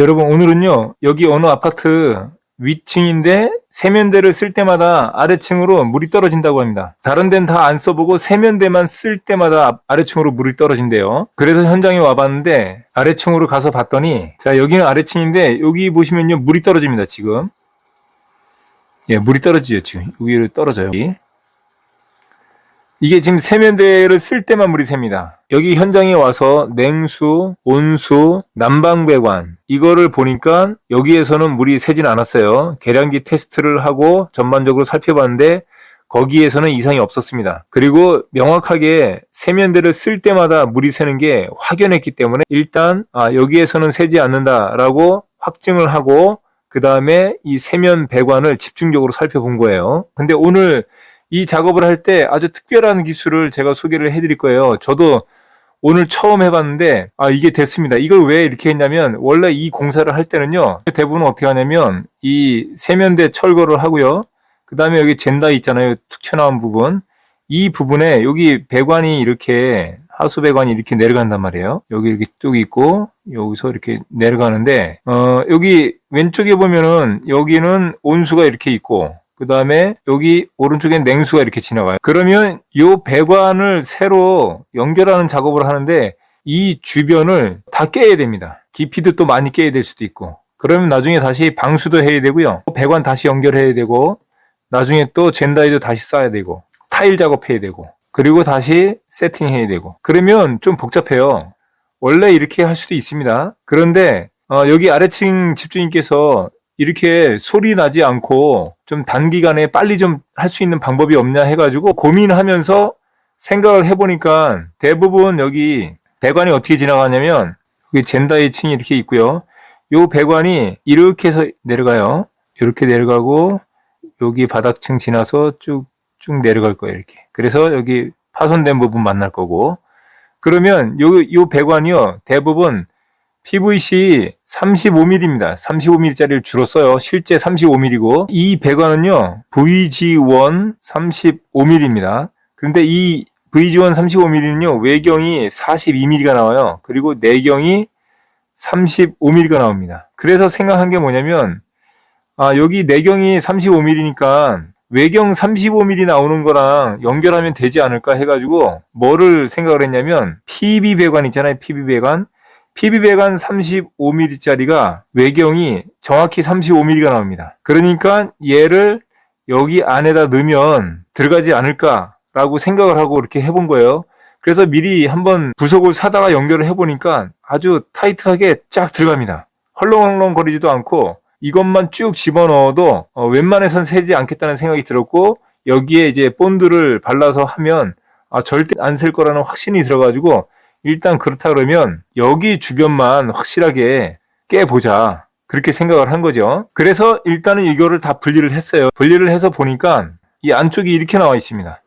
여러분 오늘은요 여기 어느 아파트 위층인데 세면대를 쓸 때마다 아래층으로 물이 떨어진다고 합니다. 다른 데는 다 안 써보고 세면대만 쓸 때마다 아래층으로 물이 떨어진대요. 그래서 현장에 와봤는데 아래층으로 가서 봤더니 자 여기는 아래층인데 여기 보시면요 물이 떨어집니다 지금. 예 물이 떨어지죠 지금 여기로 떨어져요. 여기. 이게 지금 세면대를 쓸 때만 물이 셉니다. 여기 현장에 와서 냉수, 온수, 난방배관 이거를 보니까 여기에서는 물이 새진 않았어요. 계량기 테스트를 하고 전반적으로 살펴봤는데 거기에서는 이상이 없었습니다. 그리고 명확하게 세면대를 쓸 때마다 물이 새는 게 확연했기 때문에 일단 아, 여기에서는 새지 않는다라고 확증을 하고 그 다음에 이 세면 배관을 집중적으로 살펴본 거예요. 근데 오늘 이 작업을 할 때 아주 특별한 기술을 제가 소개를 해드릴 거예요. 저도 오늘 처음 해봤는데 아 이게 됐습니다. 이걸 왜 이렇게 했냐면 원래 이 공사를 할 때는요 대부분 어떻게 하냐면 이 세면대 철거를 하고요. 그 다음에 여기 젠다 있잖아요. 툭 튀어나온 부분 이 부분에 여기 배관이 이렇게 하수 배관이 이렇게 내려간단 말이에요. 여기 이렇게 뚝 있고 여기서 이렇게 내려가는데 어 여기 왼쪽에 보면은 여기는 온수가 이렇게 있고 그 다음에 여기 오른쪽엔 냉수가 이렇게 지나가요. 그러면 이 배관을 새로 연결하는 작업을 하는데 이 주변을 다 깨야 됩니다. 깊이도 또 많이 깨야 될 수도 있고. 그러면 나중에 다시 방수도 해야 되고요. 배관 다시 연결해야 되고, 나중에 또 젠다이도 다시 쌓아야 되고, 타일 작업해야 되고, 그리고 다시 세팅해야 되고. 그러면 좀 복잡해요. 원래 이렇게 할 수도 있습니다. 그런데 어, 여기 아래층 집주인께서 이렇게 소리 나지 않고 좀 단기간에 빨리 좀 할 수 있는 방법이 없냐 해가지고 고민하면서 생각을 해보니까 대부분 여기 배관이 어떻게 지나가냐면 여기 젠다의 층이 이렇게 있고요. 요 배관이 이렇게 해서 내려가요. 이렇게 내려가고 여기 바닥층 지나서 쭉쭉 내려갈 거예요. 이렇게. 그래서 여기 파손된 부분 만날 거고 그러면 요, 요 배관이요. 대부분 PVC 35mm입니다. 35mm짜리를 주로 써요. 실제 35mm고 이 배관은요. VG1 35mm입니다. 그런데 이 VG1 35mm는요. 외경이 42mm가 나와요. 그리고 내경이 35mm가 나옵니다. 그래서 생각한 게 뭐냐면 아, 여기 내경이 35mm니까 외경 35mm 나오는 거랑 연결하면 되지 않을까 해가지고 뭐를 생각을 했냐면 PB 배관 있잖아요. PB 배관. PB 배관 35mm짜리가 외경이 정확히 35mm가 나옵니다. 그러니까 얘를 여기 안에다 넣으면 들어가지 않을까라고 생각을 하고 이렇게 해본 거예요. 그래서 미리 한번 부속을 사다가 연결을 해보니까 아주 타이트하게 쫙 들어갑니다. 헐렁헐렁 거리지도 않고 이것만 쭉 집어넣어도 어, 웬만해선 새지 않겠다는 생각이 들었고 여기에 이제 본드를 발라서 하면 아, 절대 안 셀 거라는 확신이 들어가지고 일단 그렇다 그러면 여기 주변만 확실하게 깨보자. 그렇게 생각을 한 거죠. 그래서 일단은 이거를 다 분리를 했어요. 분리를 해서 보니까 이 안쪽이 이렇게 나와 있습니다.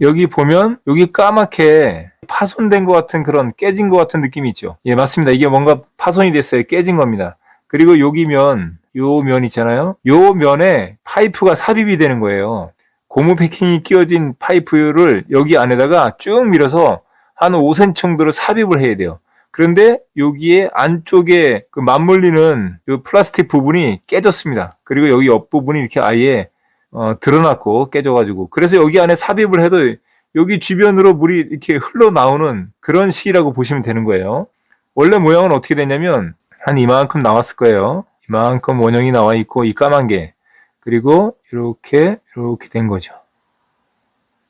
여기 보면 여기 까맣게 파손된 것 같은 그런 깨진 것 같은 느낌이 있죠. 예, 맞습니다. 이게 뭔가 파손이 됐어요. 깨진 겁니다. 그리고 여기 면, 요 면 있잖아요. 요 면에 파이프가 삽입이 되는 거예요. 고무 패킹이 끼워진 파이프를 여기 안에다가 쭉 밀어서 한 5cm 정도로 삽입을 해야 돼요. 그런데 여기에 안쪽에 그 맞물리는 이 플라스틱 부분이 깨졌습니다. 그리고 여기 옆부분이 이렇게 아예 어, 드러났고 깨져가지고 그래서 여기 안에 삽입을 해도 여기 주변으로 물이 이렇게 흘러나오는 그런 식이라고 보시면 되는 거예요. 원래 모양은 어떻게 됐냐면 한 이만큼 나왔을 거예요. 이만큼 원형이 나와 있고 이 까만 게 그리고 이렇게 이렇게 된 거죠.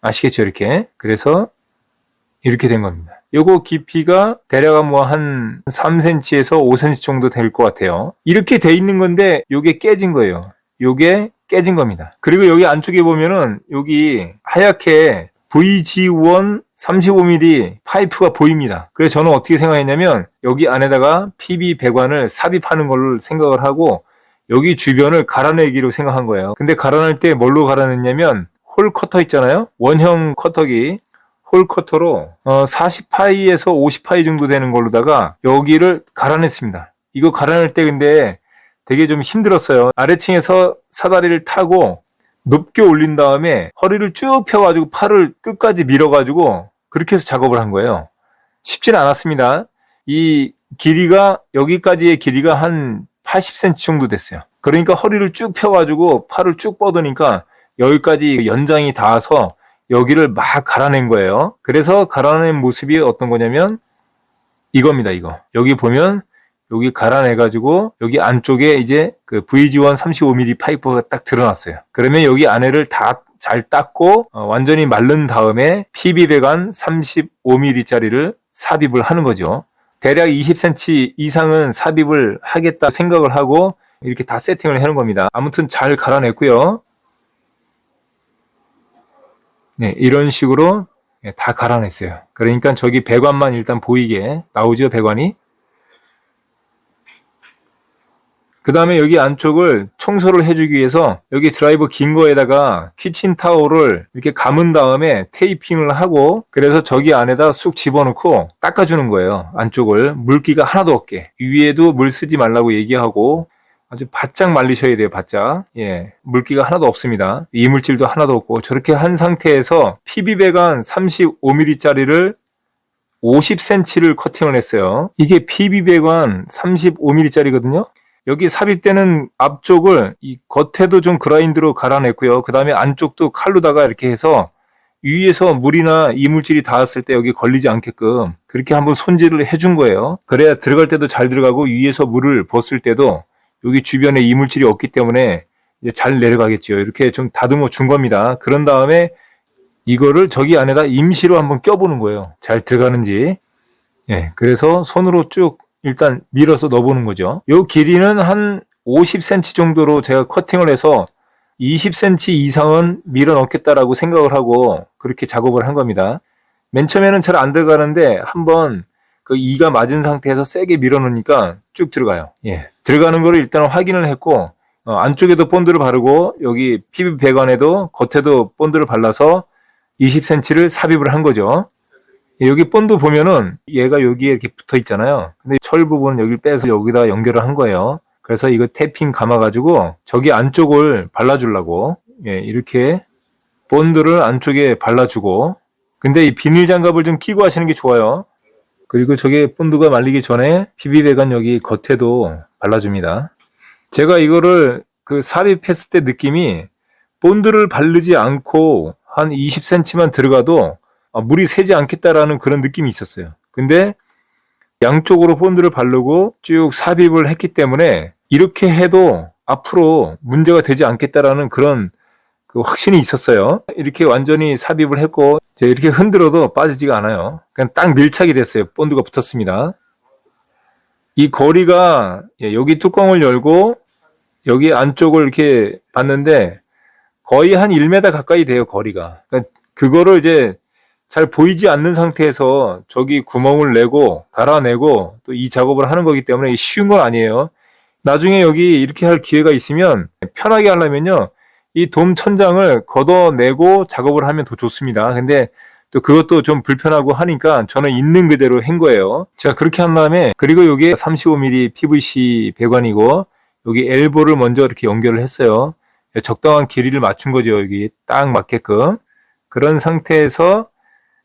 아시겠죠 이렇게 그래서 이렇게 된 겁니다. 요거 깊이가 대략 뭐한 3cm에서 5cm 정도 될 것 같아요. 이렇게 돼 있는 건데 요게 깨진 거예요. 요게 깨진 겁니다. 그리고 여기 안쪽에 보면은 여기 하얗게 VG1 35mm 파이프가 보입니다. 그래서 저는 어떻게 생각했냐면 여기 안에다가 PB 배관을 삽입하는 걸로 생각을 하고 여기 주변을 갈아내기로 생각한 거예요. 근데 갈아낼 때 뭘로 갈아냈냐면 홀 커터 있잖아요. 원형 커터기 홀 커터로 어 40파이에서 50파이 정도 되는 걸로다가 여기를 갈아냈습니다. 이거 갈아낼 때 근데 되게 좀 힘들었어요. 아래층에서 사다리를 타고 높게 올린 다음에 허리를 쭉 펴가지고 팔을 끝까지 밀어가지고 그렇게 해서 작업을 한 거예요. 쉽지는 않았습니다. 이 길이가 여기까지의 길이가 한 80cm 정도 됐어요. 그러니까 허리를 쭉 펴가지고 팔을 쭉 뻗으니까 여기까지 연장이 닿아서 여기를 막 갈아낸 거예요. 그래서 갈아낸 모습이 어떤 거냐면 이겁니다, 이거. 여기 보면 여기 갈아내가지고 여기 안쪽에 이제 그 VG1 35mm 파이프가 딱 드러났어요. 그러면 여기 안에를 다 잘 닦고 어, 완전히 마른 다음에 PB 배관 35mm짜리를 삽입을 하는 거죠. 대략 20cm 이상은 삽입을 하겠다 생각을 하고 이렇게 다 세팅을 해놓은 겁니다. 아무튼 잘 갈아냈고요. 네, 이런 식으로 예, 다 갈아냈어요. 그러니까 저기 배관만 일단 보이게 나오죠, 배관이. 그 다음에 여기 안쪽을 청소를 해주기 위해서 여기 드라이버 긴 거에다가 키친 타올을 이렇게 감은 다음에 테이핑을 하고 그래서 저기 안에다 쑥 집어넣고 닦아주는 거예요. 안쪽을 물기가 하나도 없게. 위에도 물 쓰지 말라고 얘기하고 아주 바짝 말리셔야 돼요, 바짝. 예. 물기가 하나도 없습니다. 이물질도 하나도 없고 저렇게 한 상태에서 PB배관 35mm짜리를 50cm를 커팅을 했어요. 이게 PB배관 35mm짜리거든요. 여기 삽입되는 앞쪽을 이 겉에도 좀 그라인드로 갈아냈고요. 그 다음에 안쪽도 칼로다가 이렇게 해서 위에서 물이나 이물질이 닿았을 때 여기 걸리지 않게끔 그렇게 한번 손질을 해준 거예요. 그래야 들어갈 때도 잘 들어가고 위에서 물을 벗을 때도 여기 주변에 이물질이 없기 때문에 잘 내려가겠지요. 이렇게 좀 다듬어 준 겁니다. 그런 다음에 이거를 저기 안에다 임시로 한번 껴보는 거예요. 잘 들어가는지. 예, 그래서 손으로 쭉 일단 밀어서 넣어보는 거죠. 요 길이는 한 50cm 정도로 제가 커팅을 해서 20cm 이상은 밀어 넣겠다라고 생각을 하고 그렇게 작업을 한 겁니다. 맨 처음에는 잘 안 들어가는데 한번 그 이가 맞은 상태에서 세게 밀어 넣으니까 쭉 들어가요. 예. 들어가는 거를 일단 확인을 했고 어, 안쪽에도 본드를 바르고 여기 PB 배관에도 겉에도 본드를 발라서 20cm를 삽입을 한 거죠. 여기 본드 보면은 얘가 여기에 이렇게 붙어 있잖아요. 근데 철 부분은 여기를 빼서 여기다 연결을 한 거예요. 그래서 이거 태핑 감아가지고 저기 안쪽을 발라주려고 예, 이렇게 본드를 안쪽에 발라주고 근데 이 비닐 장갑을 좀 끼고 하시는 게 좋아요. 그리고 저게 본드가 말리기 전에 PB 배관 여기 겉에도 발라줍니다. 제가 이거를 그 삽입했을 때 느낌이 본드를 바르지 않고 한 20cm만 들어가도 아, 물이 새지 않겠다라는 그런 느낌이 있었어요. 근데 양쪽으로 본드를 바르고 쭉 삽입을 했기 때문에 이렇게 해도 앞으로 문제가 되지 않겠다라는 그런 그 확신이 있었어요. 이렇게 완전히 삽입을 했고 이렇게 흔들어도 빠지지가 않아요. 그냥 딱 밀착이 됐어요. 본드가 붙었습니다. 이 거리가 예, 여기 뚜껑을 열고 여기 안쪽을 이렇게 봤는데 거의 한 1m 가까이 돼요, 거리가. 그러니까 그거를 이제 잘 보이지 않는 상태에서 저기 구멍을 내고 갈아내고 또 이 작업을 하는 거기 때문에 쉬운 건 아니에요. 나중에 여기 이렇게 할 기회가 있으면 편하게 하려면요. 이 돔 천장을 걷어내고 작업을 하면 더 좋습니다. 근데 또 그것도 좀 불편하고 하니까 저는 있는 그대로 한 거예요. 제가 그렇게 한 다음에 그리고 여기에 35mm PVC 배관이고 여기 엘보를 먼저 이렇게 연결을 했어요. 적당한 길이를 맞춘 거죠. 여기 딱 맞게끔. 그런 상태에서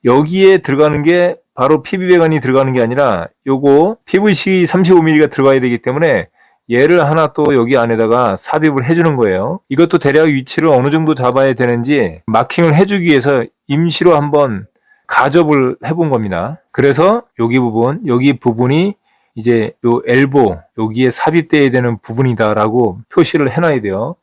여기에 들어가는 게 바로 PB 배관이 들어가는 게 아니라 요거 PVC 35mm가 들어가야 되기 때문에 얘를 하나 또 여기 안에다가 삽입을 해주는 거예요. 이것도 대략 위치를 어느 정도 잡아야 되는지 마킹을 해주기 위해서 임시로 한번 가접을 해본 겁니다. 그래서 여기 부분, 여기 부분이 이제 요 엘보 여기에 삽입돼야 되는 부분이다라고 표시를 해놔야 돼요.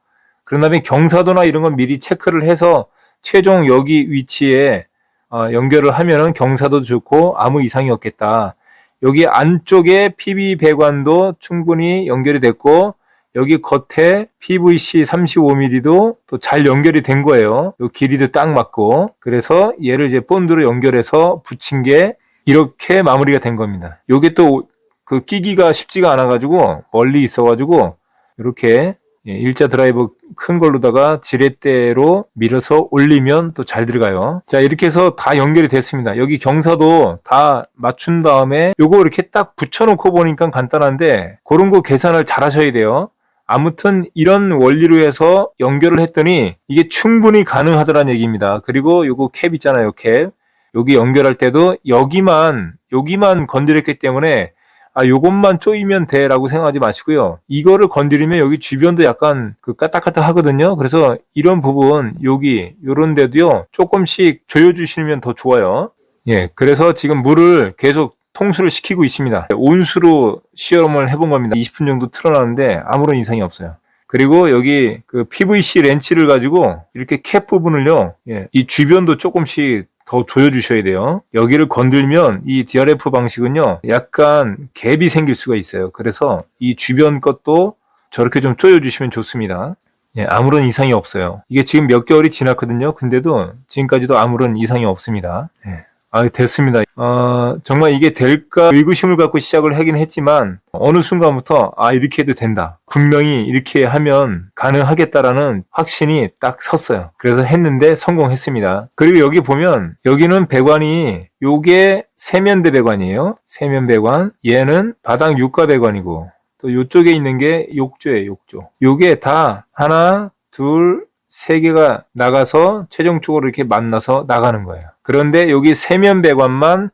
그런 다음에 경사도나 이런 건 미리 체크를 해서 최종 여기 위치에 어, 연결을 하면은 경사도 좋고 아무 이상이 없겠다. 여기 안쪽에 PB 배관도 충분히 연결이 됐고 여기 겉에 PVC 35mm도 또 잘 연결이 된 거예요. 요 길이도 딱 맞고 그래서 얘를 이제 본드로 연결해서 붙인 게 이렇게 마무리가 된 겁니다. 요게 또 그 끼기가 쉽지가 않아 가지고 멀리 있어 가지고 이렇게 예, 일자 드라이버 큰 걸로다가 지렛대로 밀어서 올리면 또 잘 들어가요. 자, 이렇게 해서 다 연결이 됐습니다. 여기 경사도 다 맞춘 다음에 요거 이렇게 딱 붙여놓고 보니까 간단한데 그런 거 계산을 잘 하셔야 돼요. 아무튼 이런 원리로 해서 연결을 했더니 이게 충분히 가능하더란 얘기입니다. 그리고 요거 캡 있잖아요, 캡. 여기 연결할 때도 여기만, 여기만 건드렸기 때문에 아 요것만 쪼이면 돼라고 생각하지 마시고요. 이거를 건드리면 여기 주변도 약간 그 까딱까딱 하거든요. 그래서 이런 부분 여기 요런 데도요 조금씩 조여 주시면 더 좋아요. 예, 그래서 지금 물을 계속 통수를 시키고 있습니다. 온수로 시험을 해본 겁니다. 20분 정도 틀어놨는데 아무런 이상이 없어요. 그리고 여기 그 PVC 렌치를 가지고 이렇게 캡 부분을요, 예, 이 주변도 조금씩 더 조여주셔야 돼요. 여기를 건들면 이 DRF 방식은요, 약간 갭이 생길 수가 있어요. 그래서 이 주변 것도 저렇게 좀 조여주시면 좋습니다. 예, 아무런 이상이 없어요. 이게 지금 몇 개월이 지났거든요. 근데도 지금까지도 아무런 이상이 없습니다. 예. 아, 됐습니다. 어, 정말 이게 될까 의구심을 갖고 시작을 하긴 했지만 어느 순간부터 아, 이렇게 해도 된다. 분명히 이렇게 하면 가능하겠다라는 확신이 딱 섰어요. 그래서 했는데 성공했습니다. 그리고 여기 보면 여기는 배관이 요게 세면대 배관이에요. 세면 배관. 얘는 바닥 육가 배관이고 또 요쪽에 있는 게 욕조예요, 욕조. 요게 다 하나, 둘, 세 개가 나가서 최종적으로 이렇게 만나서 나가는 거예요. 그런데 여기 세면 배관만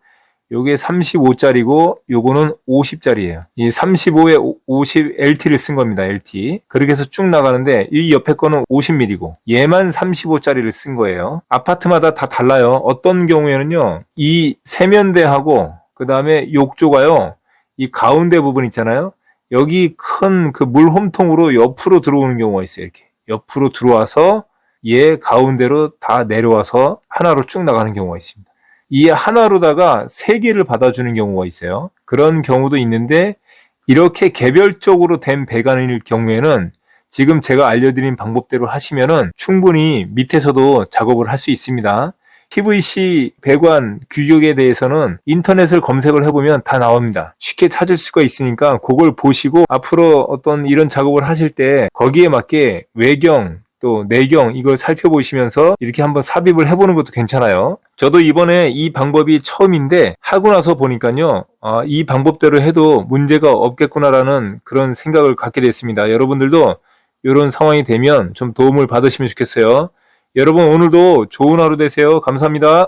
요게 35짜리고 요거는 50짜리예요. 이 35에 50 LT를 쓴 겁니다. LT. 그렇게 해서 쭉 나가는데 이 옆에 거는 50mm고 얘만 35짜리를 쓴 거예요. 아파트마다 다 달라요. 어떤 경우에는요. 이 세면대하고 그다음에 욕조가요. 이 가운데 부분 있잖아요. 여기 큰 그 물 홈통으로 옆으로 들어오는 경우가 있어요. 이렇게. 옆으로 들어와서 얘 가운데로 다 내려와서 하나로 쭉 나가는 경우가 있습니다. 이 하나로다가 세 개를 받아주는 경우가 있어요. 그런 경우도 있는데 이렇게 개별적으로 된 배관일 경우에는 지금 제가 알려드린 방법대로 하시면은 충분히 밑에서도 작업을 할 수 있습니다. PVC 배관 규격에 대해서는 인터넷을 검색을 해보면 다 나옵니다. 쉽게 찾을 수가 있으니까 그걸 보시고 앞으로 어떤 이런 작업을 하실 때 거기에 맞게 외경 또 내경 이걸 살펴보시면서 이렇게 한번 삽입을 해보는 것도 괜찮아요. 저도 이번에 이 방법이 처음인데 하고 나서 보니까요. 아, 이 방법대로 해도 문제가 없겠구나라는 그런 생각을 갖게 됐습니다. 여러분들도 이런 상황이 되면 좀 도움을 받으시면 좋겠어요. 여러분 오늘도 좋은 하루 되세요. 감사합니다.